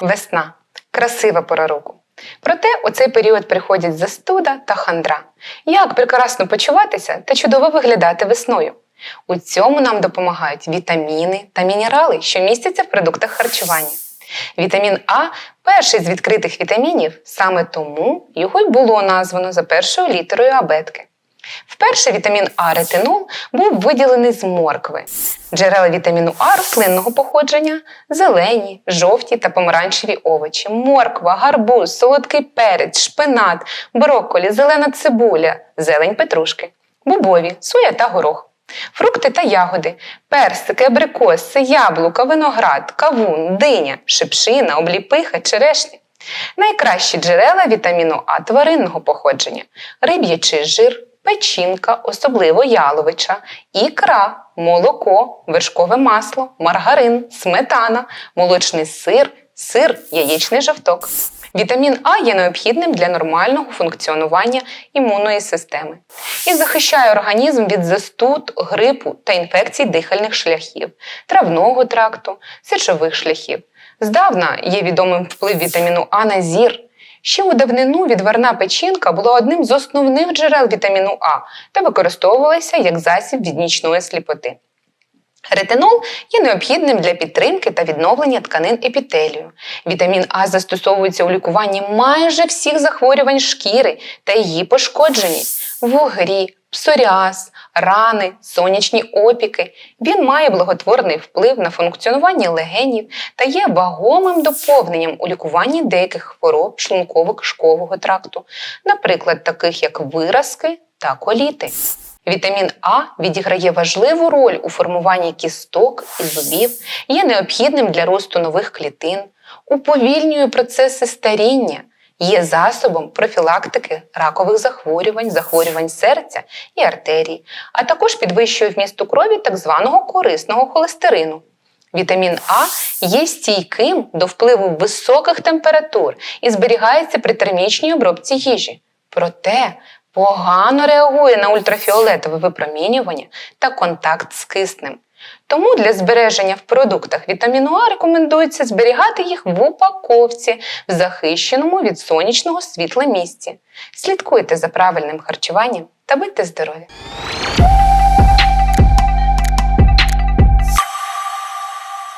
Весна красива пора року. Проте у цей період приходять застуда та хандра. Як прекрасно почуватися та чудово виглядати весною. У цьому нам допомагають вітаміни та мінерали, що містяться в продуктах харчування. Вітамін А перший з відкритих вітамінів, саме тому його й було названо за першою літерою абетки. Вперше вітамін А ретинол був виділений з моркви. Джерела вітаміну А рослинного походження зелені, жовті та помаранчеві овочі, морква, гарбуз, солодкий перець, шпинат, брокколі, зелена цибуля, зелень петрушки, бобові, соя та горох. Фрукти та ягоди, персики, абрикоси, яблука, виноград, кавун, диня, шипшина, обліпиха, черешня. Найкращі джерела вітаміну А тваринного походження риб'ячий жир, печінка, особливо яловича, ікра, молоко, вершкове масло, маргарин, сметана, молочний сир, сир, яєчний жовток. Вітамін А є необхідним для нормального функціонування імунної системи і захищає організм від застуд, грипу та інфекцій дихальних шляхів, травного тракту, сечових шляхів. Здавна є відомим вплив вітаміну А на зір. Ще у давнину відварна печінка була одним з основних джерел вітаміну А та використовувалася як засіб від нічної сліпоти. Ретинол є необхідним для підтримки та відновлення тканин епітелію. Вітамін А застосовується у лікуванні майже всіх захворювань шкіри та її пошкодженість вугрі, псоріаз, рани, сонячні опіки. Він має благотворний вплив на функціонування легенів та є вагомим доповненням у лікуванні деяких хвороб шлунково-кишкового тракту, наприклад, таких як виразки та коліти. Вітамін А відіграє важливу роль у формуванні кісток і зубів, є необхідним для росту нових клітин, уповільнює процеси старіння, є засобом профілактики ракових захворювань, захворювань серця і артерій, а також підвищує вміст у крові так званого корисного холестерину. Вітамін А є стійким до впливу високих температур і зберігається при термічній обробці їжі. Проте погано реагує на ультрафіолетове випромінювання та контакт з киснем. Тому для збереження в продуктах вітаміну А рекомендується зберігати їх в упаковці в захищеному від сонячного світла місці. Слідкуйте за правильним харчуванням та будьте здорові!